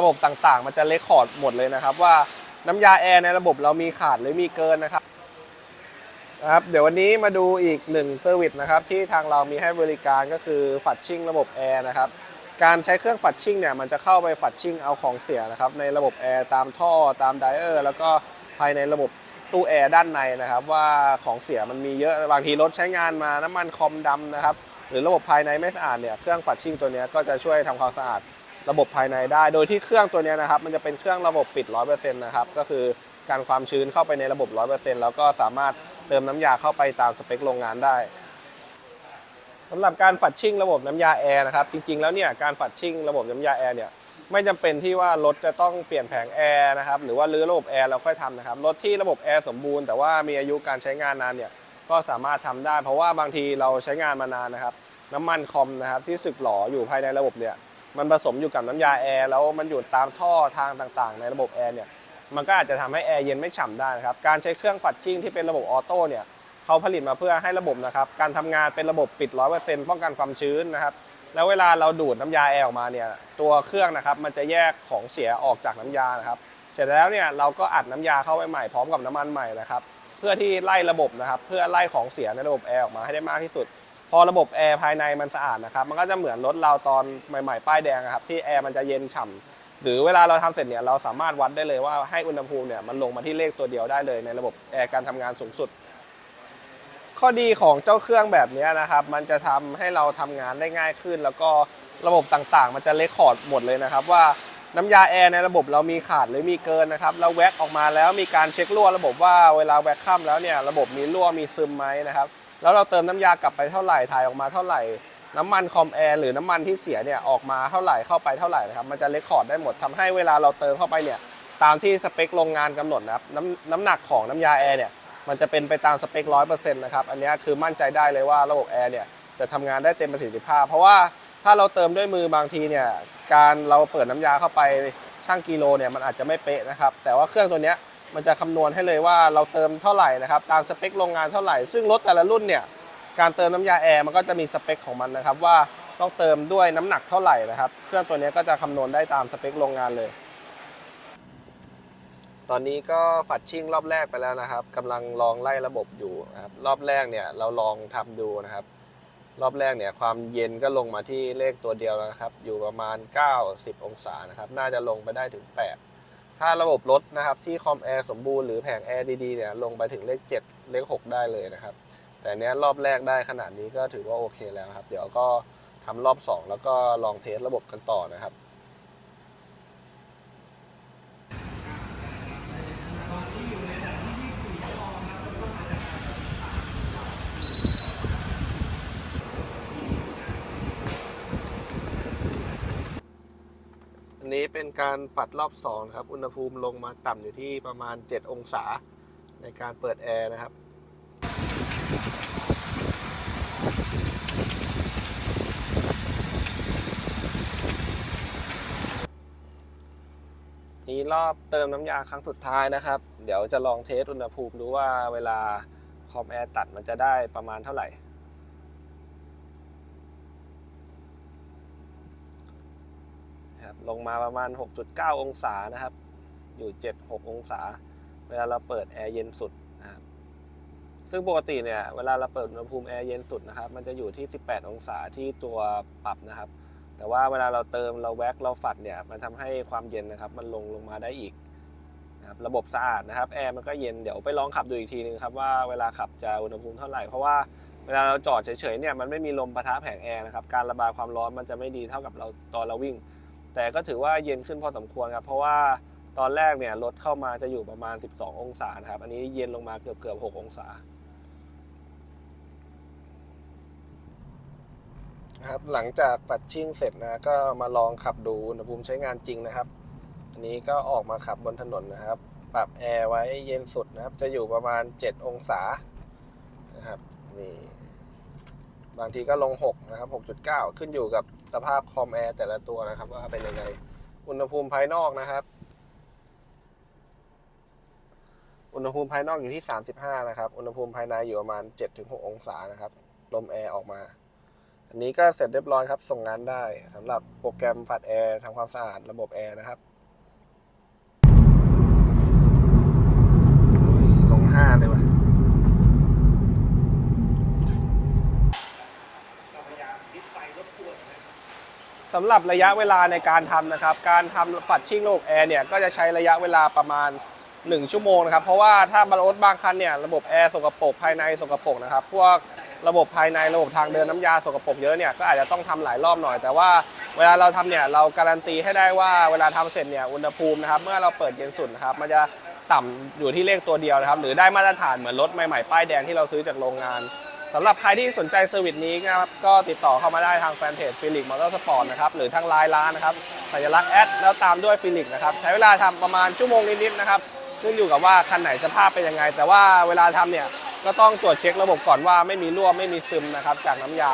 ระบบต่างๆ มันจะเลคคอร์ดหมดเลยนะครับ ว่าน้ำยาแอร์ในระบบเรามีขาดหรือมีเกินนะครับนะครับ เดี๋ยววันนี้มาดูอีกหนึ่งเซอร์วิสนะครับที่ทางเรามีให้บริการก็คือฝัดชิ่งระบบแอร์นะครับการใช้เครื่องฝัดชิ่งเนี่ยมันจะเข้าไปฝัดชิ่งเอาของเสียนะครับในระบบแอร์ตามท่อตามไดเออร์แล้วก็ภายในระบบตู้แอร์ด้านในนะครับ ว่าของเสียมันมีเยอะบางทีรถใช้งานมาน้ำมันคอมดำนะครับ หรือระบบภายในไม่สะอาดเนี่ยเครื่องฝัดชิ่งตัวนี้ก็จะช่วยทำความสะอาด ระบบภายในได้ โดยที่เครื่องตัวนี้นะครับมันจะเป็นเครื่องระบบปิด 100%นะครับก็คือการความชื้นเข้าไปในระบบ 100%แล้วก็สามารถเติมน้ำยาเข้าไปตามสเปคโรงงานได้สำหรับการฝัดชิ่งระบบน้ำยาแอร์นะครับจริงๆแล้วเนี่ยการฝัดชิ่งระบบน้ำยาแอร์เนี่ยไม่จำเป็นที่ว่ารถจะต้องเปลี่ยนแผงแอร์นะครับหรือว่ารื้อระบบแอร์เราค่อยทำนะครับรถที่ระบบแอร์สมบูรณ์แต่ว่ามีอายุการใช้งานนานเนี่ยก็สามารถทำได้ เพราะว่าบางทีเราใช้งานมานานนะครับ น้ำมันคอมนะครับที่สึกหรออยู่ภายในระบบเนี่ย มันผสมอยู่กับน้ำยาแอร์แล้วมันอยู่ตามท่อทางต่างๆ ในระบบแอร์เนี่ยมันก็อาจจะทำให้แอร์เย็นไม่ฉ่ำได้นะครับการใช้เครื่องฝัดชิ่งที่เป็นระบบออโต้เนี่ยเขาผลิตมาเพื่อให้ระบบนะครับการทำงานเป็นระบบปิด100%ป้องกันความชื้นนะครับแล้วเวลาเราดูดน้ำยาแอร์ออกมาเนี่ยตัวเครื่องนะครับมันจะแยกของเสียออกจากน้ำยานะครับเสร็จแล้วเนี่ยเราก็อัดน้ำยาเข้าไปใหม่พร้อมกับน้ำมันใหม่นะครับเพื่อที่ไล่ระบบนะครับเพื่อไล่ของเสียในระบบแอร์ออกมาให้ได้มากที่สุด พอระบบแอร์ภายในมันสะอาดนะครับ มันก็จะเหมือนรถเราตอนใหม่ๆ ป้ายแดงอะครับที่แอร์มันจะเย็นฉ่ำหรือเวลาเราทำเสร็จเนี่ยเราสามารถวัดได้เลยว่าให้อุณหภูมิเนี่ยมันลงมาที่เลขตัวเดียวได้เลย ในระบบแอร์การทำงานสูงสุด ข้อดีของเจ้าเครื่องแบบนี้นะครับ มันจะทำให้เราทำงานได้ง่ายขึ้น แล้วก็ระบบต่างๆ มันจะเลคคอร์ดหมดเลยนะครับ ว่าน้ำยาแอร์ในระบบเรามีขาดหรือมีเกินนะครับเราแว็กออกมาแล้วมีการเช็ครั่วระบบว่าเวลาแว็กข้ามแล้วเนี่ยระบบมีรั่วมีซึมไหมนะครับ แล้วเราเติมน้ำยากลับไปเท่าไหร่ถ่ายออกมาเท่าไหร่ น้ำมันคอมแอร์หรือน้ำมันที่เสียเนี่ยออกมาเท่าไหร่เข้าไปเท่าไหร่นะครับมันจะเลคคอร์ดได้หมดทำให้เวลาเราเติมเข้าไปเนี่ยตามที่สเปคโรงงานกำหนดนะครับน้ำน้ำหนักของน้ำยาแอร์เนี่ยมันจะเป็นไปตามสเปคร้อยเปอร์เซ็นต์นะครับอันนี้คือมั่นใจได้เลยว่าระบบแอร์เนี่ยจะทำงานได้เต็มประสิทธิภาพ เพราะว่าถ้าเราเติมด้วยมือบางทีเนี่ยการเราเปิดน้ำยาเข้าไปช่างกิโลเนี่ยมันอาจจะไม่เป๊ะนะครับแต่ว่าเครื่องตัวเนี้ย มันจะคำนวณให้เลยว่าเราเติมเท่าไหร่นะครับ ตามสเปคโรงงานเท่าไหร่ ซึ่งรถแต่ละรุ่นเนี่ย การเติมน้ำยาแอร์มันก็จะมีสเปคของมันนะครับ ว่าต้องเติมด้วยน้ำหนักเท่าไหร่นะครับ เครื่องตัวนี้ก็จะคำนวณได้ตามสเปคโรงงานเลย ตอนนี้ก็ฝัดชิ่งรอบแรกไปแล้วนะครับกำลังลองไล่ระบบอยู่นะครับ รอบแรกเนี่ยเราลองทำดูนะครับ รอบแรกเนี่ยความเย็นก็ลงมาที่เลขตัวเดียวแล้วนะครับ อยู่ประมาณ 90 องศานะครับ น่าจะลงไปได้ถึง 8 ถ้าระบบรถนะครับที่คอมแอร์สมบูรณ์หรือแผงแอร์ดีๆเนี่ยลงไปถึงเลข 7 เลข 6 ได้เลยนะครับ แต่เนี้ยรอบแรกได้ขนาดนี้ก็ถือว่าโอเคแล้วครับ เดี๋ยวก็ทำรอบ 2 แล้วก็ลองเทสระบบกันต่อนะครับ อั นี้เป็นการฝัดรอบ2ครับ อุณหภูมิลงมาต่ำอยู่ที่ประมาณ 7 องศาในการเปิดแอร์นะครับนี้รอบเติมน้ำยาครั้งสุดท้ายนะครับ เดี๋ยวจะลองเทสอุณหภูมิดูว่าเวลาคอมแอร์ตัดมันจะได้ประมาณเท่าไหร่ นะครับลงมาประมาณ 6.9 องศานะครับ อยู่ 7-6 องศา เวลาเราเปิดแอร์เย็นสุดนะครับซึ่งปกติเนี่ยเวลาเราเปิดอุณหภูมิแอร์เย็นสุดนะครับมันจะอยู่ที่ 18 องศาที่ตัวปรับนะครับ แต่ว่าเวลาเราเติมเราแว็กเราฝัดเนี่ยมันทำให้ความเย็นนะครับมันลงลงมาได้อีกนะครับระบบสะอาดนะครับแอร์มันก็เย็นเดี๋ยวไปลองขับดูอีกทีนึงครับว่าเวลาขับจะอุณหภูมิเท่าไหร่เพราะว่าเวลาเราจอดเฉยๆเนี่ยมันไม่มีลมปะทะแผงแอร์นะครับการระบายความร้อนมันจะไม่ดีเท่ากับเราตอนเราวิ่ง แต่ก็ถือว่าเย็นขึ้นพอสมควรครับ เพราะว่าตอนแรกเนี่ยรถเข้ามาจะอยู่ประมาณ 12 องศานะครับ อันนี้เย็นลงมาเกือบเกือบ6องศาครับหลังจากปัดชิ่งเสร็จนะก็มาลองขับดูอุณหภูมิใช้งานจริงนะครับ อันนี้ก็ออกมาขับบนถนนนะครับ ปรับแอร์ไว้เย็นสุดนะครับ จะอยู่ประมาณ 7 องศานะครับนี่ บางทีก็ลง 6 นะครับ 6.9 ขึ้นอยู่กับสภาพคอมแอร์แต่ละตัวนะครับ ว่าเป็นยังไง อุณหภูมิภายนอกนะครับ อุณหภูมิภายนอกอยู่ที่ 35 นะครับ อุณหภูมิภายในอยู่ประมาณ 7-6 องศานะครับลมแอร์ออกมา อันนี้ก็เสร็จเรียบร้อยครับ ส่งงานได้สำหรับโปรแกรมฝัดแอร์ทำความสะอาดระบบแอร์นะครับโอ้ยลงห้าเลยว่ะ สำหรับระยะเวลาในการทำนะครับ การทำฝัดชิ่งระบบแอร์เนี่ยก็จะใช้ระยะเวลาประมาณ 1 ชั่วโมงนะครับ เพราะว่าถ้าบรถบางคันเนี่ยระบบแอร์สกปรกภายในสกปรกนะครับ พวกระบบภายในระบบทางเดินน้ำยาสกปรกเยอะเนี่ยก็อาจจะต้องทำหลายรอบหน่อย แต่ว่าเวลาเราทำเนี่ยเราการันตีให้ได้ว่าเวลาทำเสร็จเนี่ยอุณหภูมินะครับเมื่อเราเปิดเย็นสุดนะครับมันจะต่ำอยู่ที่เลขตัวเดียวนะครับ หรือได้มาตรฐานเหมือนรถใหม่ๆป้ายแดงที่เราซื้อจากโรงงาน สำหรับใครที่สนใจเซอร์วิสนี้นะครับก็ติดต่อเข้ามาได้ทางแฟนเพจฟิลิกมอเตอร์สปอร์ตนะครับหรือทางไลน์ร้านนะครับสัญลักษณ์แอดแล้วตามด้วยฟิลิกนะครับใช้เวลาทำประมาณชั่วโมงนิดๆนะครับขึ้นอยู่กับว่าคันไหนสภาพเป็นยังไง แต่ว่าเวลาทำเนี่ยก็ต้องตรวจเช็คระบบก่อนว่าไม่มีรั่วไม่มีซึมนะครับจากน้ำยา